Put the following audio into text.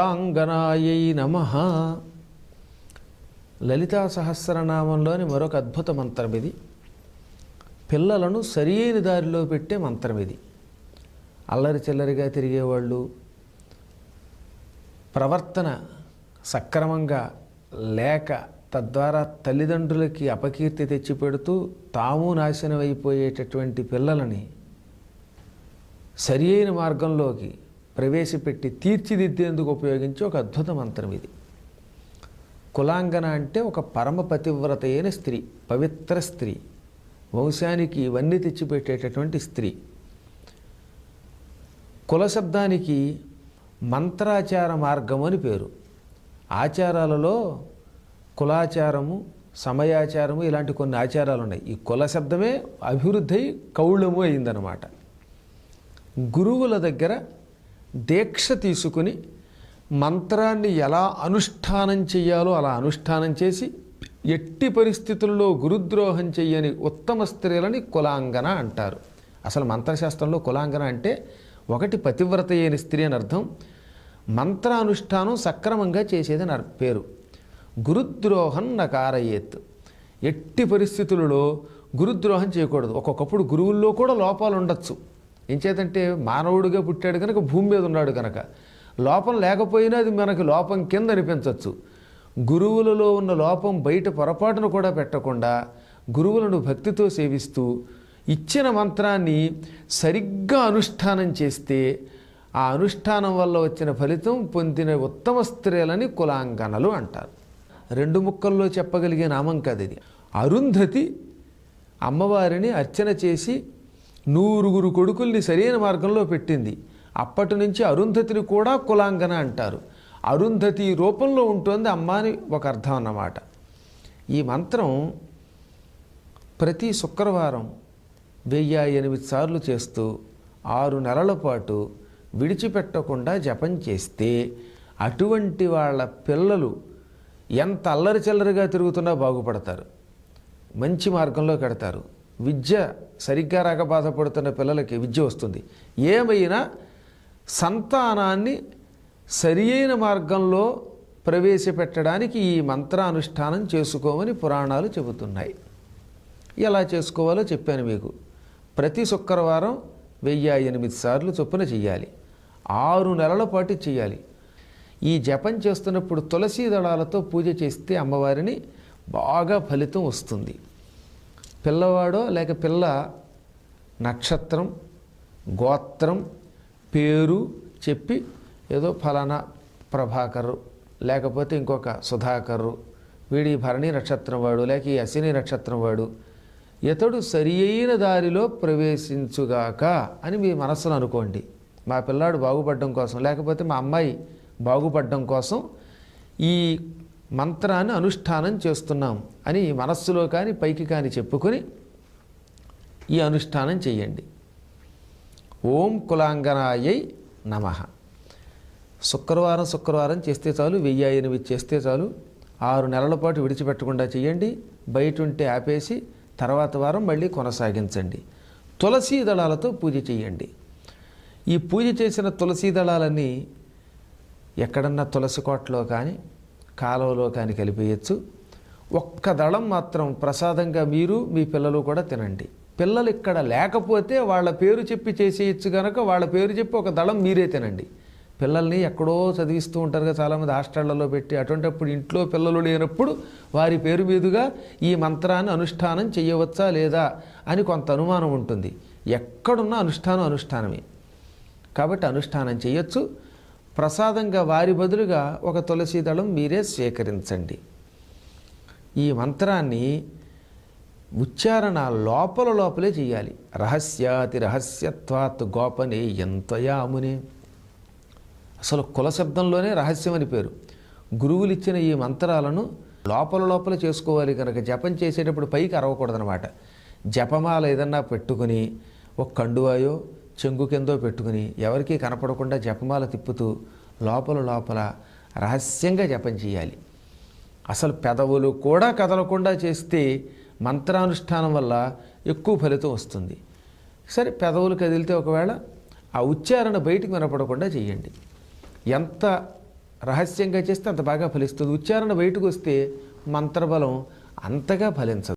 కులాంగనాయై నమ. లలితా సహస్రనామంలోని మరొక అద్భుత మంత్రం ఇది. పిల్లలను సరియైన దారిలో పెట్టే మంత్రం ఇది. అల్లరి చిల్లరిగా తిరిగేవాళ్ళు ప్రవర్తన సక్రమంగా లేక తద్వారా తల్లిదండ్రులకి అపకీర్తి తెచ్చిపెడుతూ తాము నాశనం అయిపోయేటటువంటి పిల్లలని సరియైన మార్గంలోకి ప్రవేశపెట్టి తీర్చిదిద్దేందుకు ఉపయోగించే ఒక అద్భుత మంత్రం ఇది. కులాంగన అంటే ఒక పరమ పతివ్రత అయిన స్త్రీ పవిత్ర స్త్రీ. వంశానికి ఇవన్నీ తెచ్చిపెట్టేటటువంటి స్త్రీ. కుల శబ్దానికి మంత్రాచార మార్గం అని పేరు. ఆచారాలలో కులాచారము సమయాచారము ఇలాంటి కొన్ని ఆచారాలు ఉన్నాయి ఈ కుల శబ్దమే అభివృద్ధి అయి కౌళము అయిందనమాట గురువుల దగ్గర దీక్ష తీసుకుని మంత్రాన్ని ఎలా అనుష్ఠానం చెయ్యాలో అలా అనుష్ఠానం చేసి ఎట్టి పరిస్థితుల్లో గురుద్రోహం చెయ్యని ఉత్తమ స్త్రీలని కులాంగన అంటారు. అసలు మంత్రశాస్త్రంలో కులాంగన అంటే ఒకటి పతివ్రత అయిన స్త్రీ అని అర్థం. మంత్రానుష్ఠానం సక్రమంగా చేసేదని అర్- పేరు. గురుద్రోహం నకారయేత్. ఎట్టి పరిస్థితులలో గురుద్రోహం చేయకూడదు. ఒక్కొక్కప్పుడు గురువుల్లో కూడా లోపాలు ఉండొచ్చు ఎంచేతంటే మానవుడిగా పుట్టాడు కనుక భూమి మీద ఉన్నాడు కనుక. లోపం లేకపోయినా అది మనకి లోపం కింద అనిపించవచ్చు గురువులలో ఉన్న లోపం బయట పొరపాటును కూడా పెట్టకుండా గురువులను భక్తితో సేవిస్తూ ఇచ్చిన మంత్రాన్ని సరిగ్గా అనుష్ఠానం చేస్తే ఆ అనుష్ఠానం వల్ల వచ్చిన ఫలితం పొందిన ఉత్తమ స్త్రీలని కులాంగనలు అంటారు. రెండు ముక్కల్లో చెప్పగలిగే నామం కాదు ఇది. అరుంధతి అమ్మవారిని అర్చన చేసి నూరుగురు కొడుకుల్ని సరైన మార్గంలో పెట్టింది. అప్పటి నుంచి అరుంధతిని కూడా కులాంగన అంటారు. అరుంధతి రూపంలో ఉంటుంది అమ్మ అని ఒక అర్థం అన్నమాట. ఈ మంత్రం ప్రతి శుక్రవారం వెయ్యి ఎనిమిది సార్లు చేస్తూ ఆరు నెలల పాటు విడిచిపెట్టకుండా జపం చేస్తే అటువంటి వాళ్ళ పిల్లలు ఎంత అల్లరి చిల్లరిగా తిరుగుతున్నా బాగుపడతారు. మంచి మార్గంలో కడతారు. విద్య సరిగ్గా రాక బాధపడుతున్న పిల్లలకి విద్య వస్తుంది. ఏమైనా సంతానాన్ని సరి అయిన మార్గంలో ప్రవేశపెట్టడానికి ఈ మంత్రానుష్ఠానం చేసుకోమని పురాణాలు చెబుతున్నాయి. ఎలా చేసుకోవాలో చెప్పాను మీకు. ప్రతి శుక్రవారం వెయ్యి ఎనిమిది సార్లు చొప్పున చెయ్యాలి. ఆరు నెలల పాటు చేయాలి ఈ జపం చేస్తున్నప్పుడు తులసీ దళాలతో పూజ చేస్తే అమ్మవారిని బాగా ఫలితం వస్తుంది. పిల్లవాడో లేక పిల్ల నక్షత్రం గోత్రం పేరు చెప్పి ఏదో ఫలానా ప్రభాకరు లేకపోతే ఇంకొక సుధాకరు వీడి భరణి నక్షత్రం వాడు లేక ఈ అశ్విని నక్షత్రం వాడు ఇతడు సరి అయిన దారిలో ప్రవేశించుగాక అని మీ మనస్సును అనుకోండి. మా పిల్లాడు బాగుపడడం కోసం లేకపోతే మా అమ్మాయి బాగుపడడం కోసం ఈ మంత్రాన్ని అనుష్ఠానం చేస్తున్నాం అని మనస్సులో కానీ పైకి కానీ చెప్పుకొని ఈ అనుష్ఠానం చెయ్యండి ఓం కులాంగనాయై నమ. శుక్రవారం శుక్రవారం చేస్తే చాలు వెయ్యి ఎనిమిది చేస్తే చాలు. ఆరు నెలల పాటు విడిచిపెట్టకుండా చేయండి. బయట ఉంటే ఆపేసి తర్వాత వారం మళ్ళీ కొనసాగించండి. తులసీ దళాలతో పూజ చేయండి. ఈ పూజ చేసిన తులసీ దళాలన్నీ ఎక్కడన్నా తులసి కోటలో కానీ కాలువలో కానీ కలిపేయచ్చు ఒక్క దళం మాత్రం ప్రసాదంగా మీరు మీ పిల్లలు కూడా తినండి. పిల్లలు ఇక్కడ లేకపోతే వాళ్ళ పేరు చెప్పి చేసేయచ్చు కనుక వాళ్ళ పేరు చెప్పి ఒక దళం మీరే తినండి. పిల్లల్ని ఎక్కడో చదివిస్తూ ఉంటారు కదా చాలామంది హాస్టళ్ళలో పెట్టి అటువంటిప్పుడు ఇంట్లో పిల్లలు లేనప్పుడు వారి పేరు మీదుగా ఈ మంత్రాన్ని అనుష్ఠానం చేయవచ్చా లేదా అని కొంత అనుమానం ఉంటుంది. ఎక్కడున్న అనుష్ఠానం అనుష్ఠానమే. కాబట్టి అనుష్ఠానం చేయొచ్చు. ప్రసాదంగా వారి బదులుగా ఒక తులసి దళం మీరే స్వీకరించండి ఈ మంత్రాన్ని ఉచ్చారణ లోపల లోపలే చేయాలి. రహస్యాతి రహస్యత్వాత్ గోపనే ఎంతయామునే అసలు కుల శబ్దంలోనే రహస్యం అని పేరు. గురువులు ఇచ్చిన ఈ మంత్రాలను లోపల లోపల చేసుకోవాలి కనుక జపం చేసేటప్పుడు పైకి అరవకూడదనమాట జపమాల ఏదన్నా పెట్టుకుని ఒక కండువాయో చెంగు కిందో పెట్టుకుని ఎవరికీ కనపడకుండా జపమాల తిప్పుతూ లోపల లోపల రహస్యంగా జపం చేయాలి. అసలు పెదవులు కూడా కదలకుండా చేస్తే మంత్రానుష్ఠానం వల్ల ఎక్కువ ఫలితం వస్తుంది. సరే పెదవులు కదిలితే ఒకవేళ ఆ ఉచ్చారణ బయటికి వినపడకుండా చేయండి. ఎంత రహస్యంగా చేస్తే అంత బాగా ఫలిస్తుంది. ఉచ్చారణ బయటకు వస్తే మంత్రబలం అంతగా ఫలించదు.